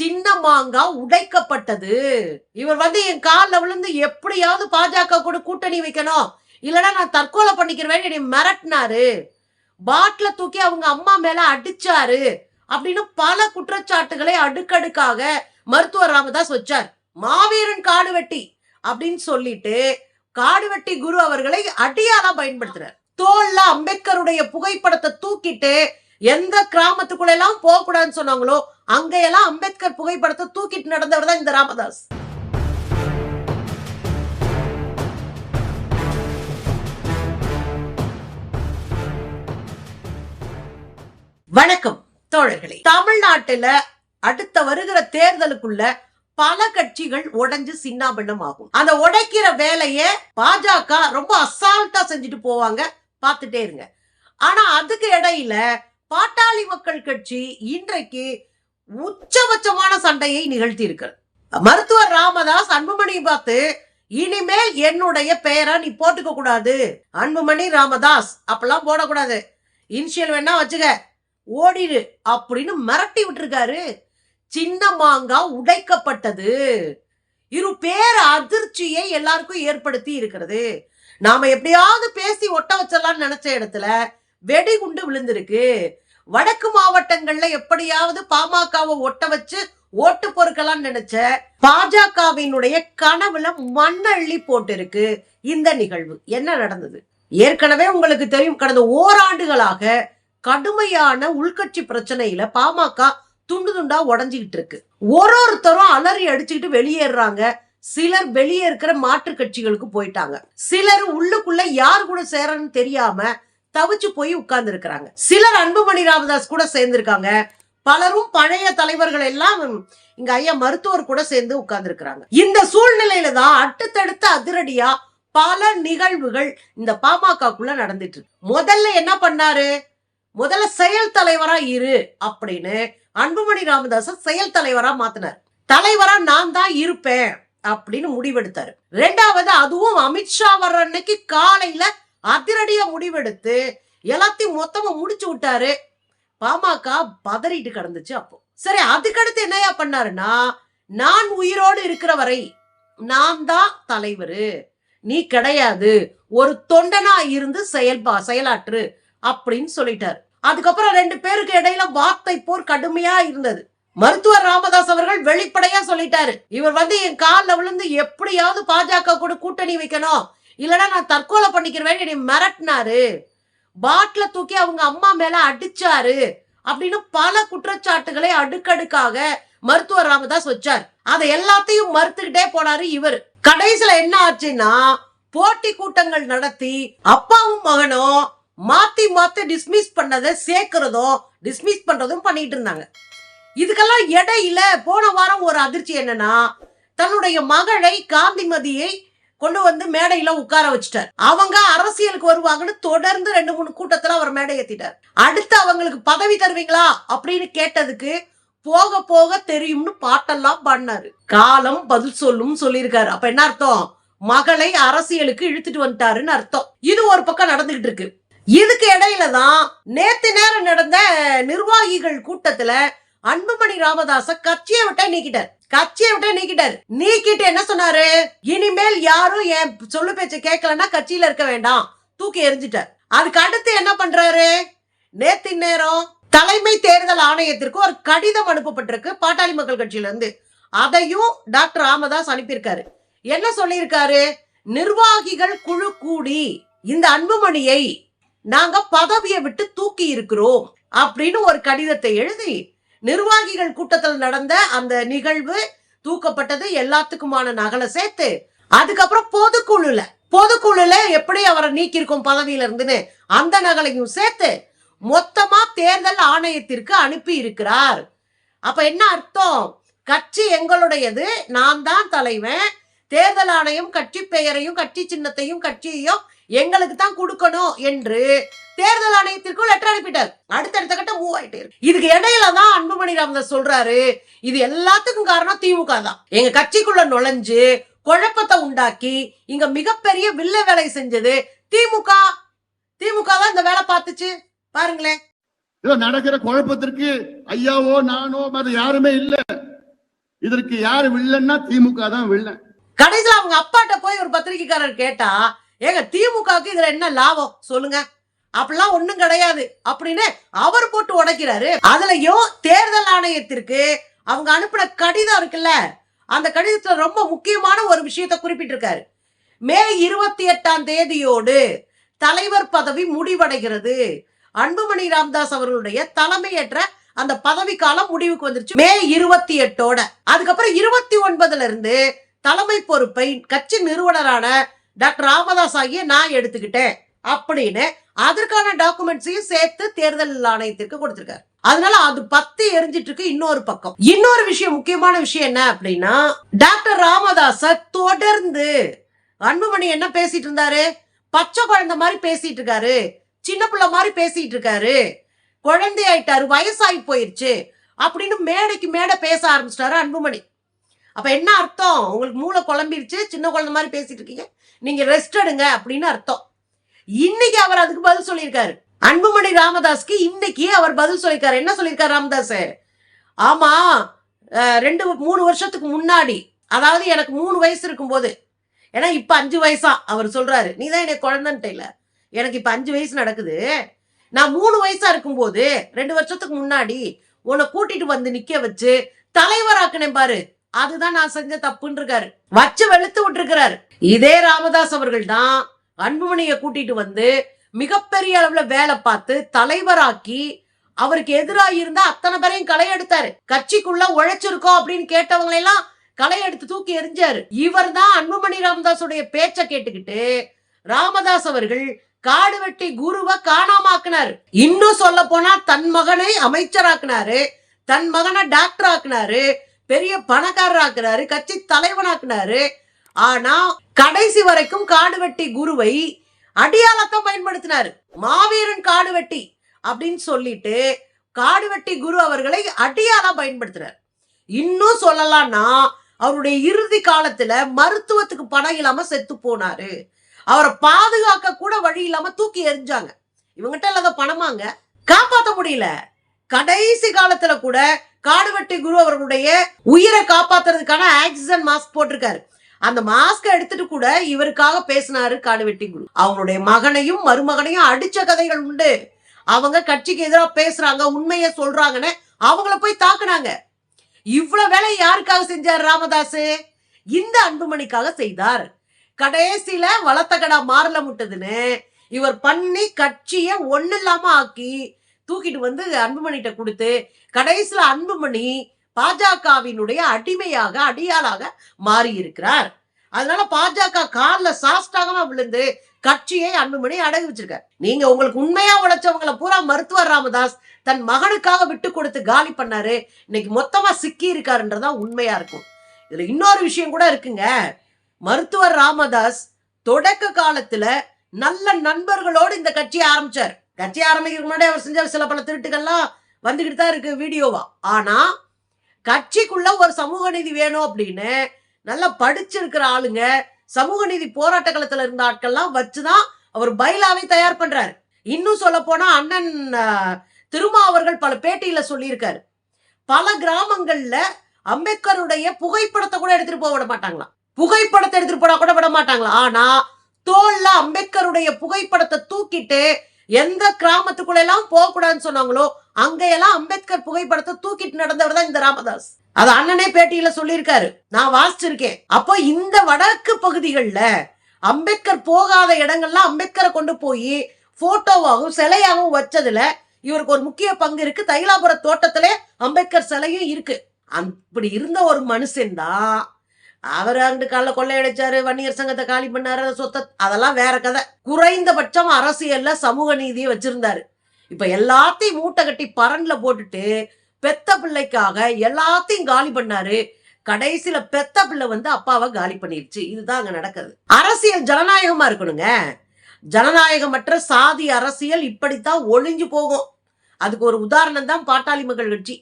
சின்ன மாங்காய் உடைக்கப்பட்டது. இவர் வந்து என் காலில் விழுந்து எப்படியாவது பாஜக கூட கூட்டணி வைக்கணும். இல்லைன்னா நான் தற்கொலை பண்ணிக்கிறேன் என்னை மிரட்டினாரு. பாட்டில தூக்கி அவங்க அம்மா மேல அடிச்சாரு அப்படின்னு பல குற்றச்சாட்டுகளை அடுக்கடுக்காக மருத்துவர் ராமதாஸ் வச்சார். மாவீரன் காடு வெட்டி அப்படின்னு சொல்லிட்டு காடுவெட்டி குரு அவர்களை அடியாளா பயன்படுத்துறார். தோல்ல அம்பேத்கருடைய புகைப்படத்தை தூக்கிட்டு எந்த கிராமத்துக்குள்ள எல்லாம் போக கூடாதுன்னு சொன்னாங்களோ அங்கையெல்லாம் அம்பேத்கர் புகைப்படத்தை தூக்கிட்டு நடந்தவர் தான் இந்த ராமதாஸ். வணக்கம் தோழர்களே. தமிழ்நாட்டுல அடுத்த வருகிற தேர்தலுக்குள்ள பல கட்சிகள் உடைஞ்சு சின்னாபின்னம் ஆகும். அந்த உடைக்கிற வேலைய பாஜக ரொம்ப அசால்ட்டா செஞ்சுட்டு போவாங்க. பார்த்துட்டே இருங்க. ஆனா அதுக்கு இடையில பாட்டாளி மக்கள் கட்சி இன்றைக்கு உச்சபட்சமான சண்டையை நிகழ்த்தி இருக்கிறது மருத்துவர் ராமதாஸ் அன்புமணி பார்த்து இனிமேல் என்னுடைய பெயரை நீ போட்டுக்க கூடாது. அன்புமணி ராமதாஸ் அப்பெல்லாம் போடக்கூடாது. இனிஷியல் வேணா வச்சுக்க. ஓடிடு அப்படின்னு மிரட்டி விட்டுருக்காரு. சின்ன மாங்காய் உடைக்கப்பட்டது. இரு பேர் அதிர்ச்சியை எல்லாருக்கும் ஏற்படுத்தி இருக்கிறது. நாம எப்படியாவது பேசி ஒட்ட வச்சிடலாம்னு நினைச்ச இடத்துல வெடிகுண்டு விழுந்திருக்கு. வடக்கு மாவட்டங்கள்ல எப்படியாவது பாமகவை ஒட்ட வச்சு ஓட்டு பொறுக்கலாம் நினைச்ச பாஜகவினுடைய கனவுல மண்ணள்ளி போட்டிருக்கு இந்த நிகழ்வு. என்ன நடந்தது? ஏற்கனவே உங்களுக்கு தெரியும் கடந்த ஓராண்டுகளாக கடுமையான உள்கட்சி பிரச்சனையில பாமக துண்டு துண்டா உடஞ்சிக்கிட்டு இருக்கு. ஒரு ஒருத்தரும் அலறி அடிச்சுக்கிட்டு வெளியேறாங்க சிலர் வெளியே இருக்கிற மாற்று கட்சிகளுக்கு போயிட்டாங்க. சிலர் உள்ளுக்குள்ள யார் கூட சேரன்னு தெரியாம தவிச்சு போய் உட்கார்ந்து இருக்கிறாங்க சிலர் அன்புமணி ராமதாஸ் கூட சேர்ந்திருக்காங்க. பலரும் பழைய தலைவர்கள் எல்லாம் இங்க ஐயா மருத்துவர் கூட சேர்ந்து உட்கார்ந்துருக்கிறாங்க. இந்த சூழ்நிலையில தான் அடுத்தடுத்த அதிரடியா பல நிகழ்வுகள் இந்த பாமகக்குள்ள நடந்துட்டு இருக்கு. முதல்ல என்ன பண்ணாரு? முதல்ல செயல் தலைவரா இரு அப்படின்னு அன்புமணி ராமதாஸ செயல் தலைவரா மாத்தினார். தலைவரா நான் தான் இருப்பேன் அப்படின்னு முடிவெடுத்தாரு. ரெண்டாவது அதுவும் அமித்ஷா வர்ற அன்னைக்கு காலையில அதிரடியா முடிவெடுத்து எல்லாத்தையும் மொத்தமா முடிச்சு விட்டாரு. பாமக பதறிட்டு கிடந்துச்சு அப்போ. சரி அதுக்கடுத்து என்னையா பண்ணாருன்னா நான் உயிரோடு இருக்கிற வரை நான் தான் தலைவரு. நீ கிடையாது. ஒரு தொண்டனா இருந்து செயல்பா செயலாற்று அப்படின்னு சொல்லிட்டாரு. அதுக்கப்புறம் ரெண்டு பேருக்கு இடையில வார்த்தை போர் கடுமையா இருந்தது. மருத்துவர் ராமதாஸ் அவர்கள் வெளிப்படையா சொல்லிட்டாரு. இவர் வந்து என் காலில் விழுந்து எப்படியாவது பாஜக கூட கூட்டணி வைக்கணும். இல்லைன்னா நான் தற்கொலை பண்ணிக்கிறவேன் என்னை மிரட்டினாரு. பாட்டில தூக்கி அவங்க அம்மா மேல அடிச்சாரு அப்படின்னு பல குற்றச்சாட்டுகளை அடுக்கடுக்காக மருத்துவர் ராமதாஸ் வச்சார். அதை எல்லாத்தையும் மறுத்துக்கிட்டே போனாரு இவர். கடைசியில என்ன ஆச்சுன்னா போட்டி கூட்டங்கள் நடத்தி அப்பாவும் மகனும் மாத்தி மாத்தி டிஸ்மிஸ் பண்ணதை சேர்க்கிறதும் டிஸ்மிஸ் பண்றதும் பண்ணிட்டு இருந்தாங்க. இதுக்கெல்லாம் இடையில போன வாரம் ஒரு அதிர்ச்சி என்னன்னா தன்னுடைய மகளை காந்திமதியை கொண்டு வந்து மேடையில உட்கார வச்சுட்டார். அவங்க அரசியலுக்கு வருவாங்கன்னு தொடர்ந்து ரெண்டு மூணு கூட்டத்துல அவர் மேடை ஏத்திட்டார். அடுத்து அவங்களுக்கு பதவி தருவீங்களா அப்படின்னு கேட்டதுக்கு போக போக தெரியும்னு பாட்டெல்லாம் பாடினாரு. காலம் பதில் சொல்லும் சொல்லியிருக்காரு. அப்ப என்ன அர்த்தம்? மகளை அரசியலுக்கு இழுத்துட்டு வந்துட்டாருன்னு அர்த்தம். இது ஒரு பக்கம் நடந்துகிட்டு இருக்கு. இதுக்கு இடையில தான் நேத்து நேரம் நடந்த நிர்வாகிகள் கூட்டத்துல அன்புமணி ராமதாச கட்சியை விட்டா நீக்கிட்டார். கட்சியை விட்டு நீக்கிட்டார். நீக்கிட்டு என்ன சொன்னாரு? இனிமேல் யாரும் என் சொல்லு பேச்ச கேட்கலன்னா கட்சியில இருக்க வேண்டாம். தூக்கி எரிஞ்சிட்டார் அதுக்கு அடுத்து என்ன பண்றாரு? நேத்து நேரம் தலைமை தேர்தல் ஆணையத்திற்கு ஒரு கடிதம் அனுப்பப்பட்டிருக்கு பாட்டாளி மக்கள் கட்சியில இருந்து அதையும் டாக்டர் ராமதாஸ் அனுப்பியிருக்காரு. என்ன சொல்லியிருக்காரு? நிர்வாகிகள் குழு கூடி இந்த அன்புமணியை நாங்க பதவியை விட்டு தூக்கி இருக்கிறோம் அப்படின்னு ஒரு கடிதத்தை எழுதி நிர்வாகிகள் கூட்டத்தில் நடந்த அந்த நிகழ்வு தூக்கப்பட்டது எல்லாத்துக்குமான நகலை சேர்த்து அதுக்கப்புறம் பொதுக்குழுல பொதுக்குழுல எப்படி அவரை நீக்கியிருக்கோம் பதவியில இருந்துன்னு அந்த நகலையும் சேர்த்து மொத்தமா தேர்தல் ஆணையத்திற்கு அனுப்பி இருக்கிறார் அப்ப என்ன அர்த்தம்? கட்சி எங்களுடையது நான் தான் தலைவன். தேர்தல் ஆணையம் கட்சி பெயரையும் கட்சி சின்னத்தையும் கட்சியையும் எங்களுக்கு தான் கொடுக்கணும் என்று தேர்தல் ஆணையத்திற்கும் லெட்டர் அனுப்பிட்டார். அடுத்தடுத்த கட்டம் மூவ் ஆயிட்டே இருக்கு. இதுக்கு இடையில தான் அன்புமணி ராமதாஸ் சொல்றாரு இது எல்லாத்துக்கும் காரணம் திமுக தான். எங்க கட்சிக்குள்ள நுழைஞ்சு குழப்பத்தை உண்டாக்கி இங்க மிகப்பெரிய வில்ல வேலை செஞ்சது திமுக. திமுக தான் இந்த வேலை பார்த்துச்சு. பாருங்களேன். இதோ நடக்கிற குழப்பத்திற்கு ஐயாவோ நானோ மத யாருமே இல்ல. இதற்கு யாரு வில்லன்னா திமுக தான் வில்லன். கடைசியில அவங்க அப்பாட்ட போய் ஒரு பத்திரிக்கைக்காரர் கேட்டா ஏங்க திமுகவுக்கு இதுல என்ன லாபம்? சொல்லுங்க. அப்படிலாம் ஒண்ணும் கிடையாது. அப்படின்னு அவர் போட்டு உடைக்கிறாரு. அதுலயும் தேர்தல் ஆணையத்திற்கு அவங்க அனுப்பின கடிதம் இருக்குல்ல அந்த கடிதத்துல ரொம்ப முக்கியமான ஒரு விஷயத்தை குறிப்பிட்டிருக்காரு. மே இருபத்தி எட்டாம் தேதியோடு தலைவர் பதவி முடிவடைகிறது. அன்புமணி ராமதாஸ் அவர்களுடைய தலைமையேற்ற அந்த பதவி காலம் முடிவுக்கு வந்துருச்சு. மே இருபத்தி எட்டோட. அதுக்கப்புறம் இருபத்தி ஒன்பதுல இருந்து தலைமை பொறுப்பை கட்சி நிறுவனரான டாக்டர் ராமதாஸ் ஆகிய நான் எடுத்துக்கிட்டேன் அப்படின்னு அதற்கான டாக்குமெண்ட்ஸையும் சேர்த்து தேர்தல் ஆணையத்திற்கு கொடுத்திருக்காரு. அதனால அது பத்தி எரிஞ்சிட்டு இருக்கு இன்னொரு பக்கம். இன்னொரு விஷயம் முக்கியமான விஷயம் என்ன அப்படின்னா டாக்டர் ராமதாஸ தொடர்ந்து அன்புமணி என்ன பேசிட்டு இருந்தாரு? பச்சை குழந்தை மாதிரி பேசிட்டு இருக்காரு. சின்ன பிள்ளை மாதிரி பேசிட்டு இருக்காரு. குழந்தை ஆயிட்டாரு வயசாகி போயிருச்சு அப்படின்னு மேடைக்கு மேடை பேச ஆரம்பிச்சிட்டாரு அன்புமணி. அப்ப என்ன அர்த்தம்? உங்களுக்கு மூளை குழம்பிருச்சு சின்ன குழந்தை மாதிரி பேசிட்டு இருக்கீங்க. நீங்க ரெஸ்ட் எடுங்க அப்படின்னு அர்த்தம். இன்னைக்கு அவர் அதுக்கு பதில் சொல்லியிருக்காரு. அன்புமணி ராமதாஸ்க்கு இன்னைக்கு அவர் பதில் சொல்லியிருக்காரு. என்ன சொல்லியிருக்காரு ராமதாஸ்? ஆமா ரெண்டு மூணு வருஷத்துக்கு முன்னாடி அதாவது எனக்கு மூணு வயசு இருக்கும்போது ஏன்னா இப்போ அஞ்சு வயசா அவர் சொல்றாரு. நீ தான் எனக்கு குழந்தைன்ட்டு எனக்கு இப்போ அஞ்சு வயசு நடக்குது. நான் மூணு வயசா இருக்கும்போது ரெண்டு வருஷத்துக்கு முன்னாடி உன்னை கூட்டிட்டு வந்து நிக்க வச்சு தலைவராக்குனேன் பாரு. அதுதான் நான் செஞ்ச தப்புன்னு இருக்காரு வச்சு வெளுத்து விட்டுருக்கிறாரு. இதே ராமதாஸ் அவர்கள் தான் அன்புமணியை கூட்டிட்டு வந்து மிகப்பெரிய அளவுல வேலை பார்த்து தலைவராக்கி அவருக்கு எதிராக இருந்தா அத்தனை பேரையும் களை எடுத்தாரு. கட்சிக்குள்ள உழைச்சிருக்கோம் அப்படின்னு கேட்டவங்களை எல்லாம் களை எடுத்து தூக்கி எரிஞ்சாரு இவர் தான் அன்புமணி ராமதாஸுடைய பேச்ச கேட்டுக்கிட்டு ராமதாஸ் அவர்கள் காடு வெட்டி குருவை காணாமாக்குனாரு. இன்னும் சொல்ல போனா தன் மகனை அமைச்சராக்குனாரு தன் மகனை டாக்டர் ஆக்குனாரு பெரிய பணக்காரர் ஆக்குனாரு கட்சி தலைவனாக்குனாரு ஆனா கடைசி வரைக்கும் காடு வெட்டி குருவை அடியாளத்தை பயன்படுத்தினாரு. மாவீரன் காடு வெட்டி அப்படின்னு சொல்லிட்டு காடு வெட்டி குரு அவர்களை அடியாளா பயன்படுத்தினார் இன்னும் சொல்லலாம்னா அவருடைய இறுதி காலத்துல மருத்துவத்துக்கு பணம் இல்லாம செத்து போனாரு. அவரை பாதுகாக்க கூட வழி இல்லாம தூக்கி எறிஞ்சாங்க. இவங்கிட்ட இல்லாத பணமாங்க. காப்பாத்த முடியல. கடைசி காலத்துல கூட காடுவெட்டி குரு அவர்களுடைய உயிரை காப்பாத்துறதுக்கான ஆக்சிஜன் மாஸ்க் போட்டிருக்காரு. அந்த மாஸ்க எடுத்துட்டு கூட இவருக்காக பேசினாரு காடுவெட்டி குரு. அவங்களுடைய மகனையும் மருமகனையும் அடிச்ச கதைகள் உண்டு. அவங்க கட்சிக்கு எதிராக பேசுறாங்க உண்மையை சொல்றாங்கன்னு அவங்கள போய் தாக்குனாங்க. இவ்வளவு வேலை யாருக்காக செஞ்சார் ராமதாஸ் இந்த அன்புமணிக்காக செய்தார். கடைசியில வளர்த்த கடா மாறல முட்டதுன்னு இவர் பண்ணி கட்சிய ஒண்ணு இல்லாம ஆக்கி தூக்கிட்டு வந்து அன்புமணிகிட்ட கொடுத்து கடைசியில அன்புமணி பாஜகவினுடைய அடிமையாக அடியாளாக மாறி இருக்கிறார் அதனால பாஜக காலில் சாஸ்டாகமா விழுந்து கட்சியை அன்புமணி அடகு வச்சிருக்காரு. நீங்க உங்களுக்கு உண்மையா உழைச்சவங்களை பூரா மருத்துவர் ராமதாஸ் தன் மகனுக்காக விட்டு கொடுத்து காலி பண்ணாரு. இன்னைக்கு மொத்தமா சிக்கி இருக்காருன்றதா உண்மையா இருக்கும். இதுல இன்னொரு விஷயம் கூட இருக்குங்க. மருத்துவர் ராமதாஸ் தொடக்க காலத்துல நல்ல நண்பர்களோடு இந்த கட்சியை ஆரம்பிச்சார். கட்சி ஆரம்பிக்கிறதுக்கு முன்னாடி அவர் செஞ்ச சில பல திருட்டுகள்லாம் வந்துகிட்டு தான் இருக்கு வீடியோவா. ஆனா கட்சிக்குள்ள ஒரு சமூக நீதி வேணும் அப்படின்னு நல்லா படிச்சிருக்கிற ஆளுங்க சமூக நீதி போராட்ட களத்துல இருந்த ஆட்கள்லாம் வச்சுதான் அவர் பைலாவை தயார் பண்றாரு. இன்னும் சொல்ல போனா அண்ணன் திருமா அவர்கள் பல பேட்டியில சொல்லியிருக்காரு. பல கிராமங்கள்ல அம்பேத்கருடைய புகைப்படத்தை கூட எடுத்துட்டு போக விட மாட்டாங்களாம். புகைப்படத்தை எடுத்துட்டு போனா கூட விட மாட்டாங்களாம் ஆனா தோல்ல அம்பேத்கருடைய புகைப்படத்தை தூக்கிட்டு எந்த கிராமத்துக்குள்ள எல்லாம் போக கூடாதுன்னு சொன்னாங்களோ அங்கையெல்லாம் அம்பேத்கர் புகைப்படத்தை தூக்கிட்டு நடந்தவர் தான் இந்த ராமதாஸ். அது அண்ணனே பேட்டியில சொல்லியிருக்காரு. நான் வாசிச்சிருக்கேன். அப்போ இந்த வடக்கு பகுதிகளில் அம்பேத்கர் போகாத இடங்கள்ல அம்பேத்கரை கொண்டு போய் போட்டோவாகவும் சிலையாகவும் வச்சதுல இவருக்கு ஒரு முக்கிய பங்கு இருக்கு. தைலாபுர தோட்டத்திலே அம்பேத்கர் சிலையும் இருக்கு. அப்படி இருந்த ஒரு மனுஷன் தான் அவர் அங்கிட்டு காலைல கொள்ளையடிச்சாரு வன்னியர் சங்கத்தை காலி பண்ணாரு சொத்தை அதெல்லாம் வேற கதை. குறைந்தபட்சம் அரசியல்ல சமூக நீதியை வச்சிருந்தாரு. இப்ப எல்லாத்தையும் மூட்டை கட்டி பரன்ல போட்டுட்டு பெத்த பிள்ளைக்காக எல்லாத்தையும் காலி பண்ணாரு. கடைசியில பெத்த பிள்ளை வந்து அப்பாவை காலி பண்ணிருச்சு. இதுதான் அங்க நடக்குது அரசியல் ஜனநாயகமா இருக்கணுங்க. ஜனநாயகமற்ற சாதி அரசியல் இப்படித்தான் ஒளிஞ்சு போகும். அதுக்கு ஒரு உதாரணம் தான் பாட்டாளி மக்கள் கட்சி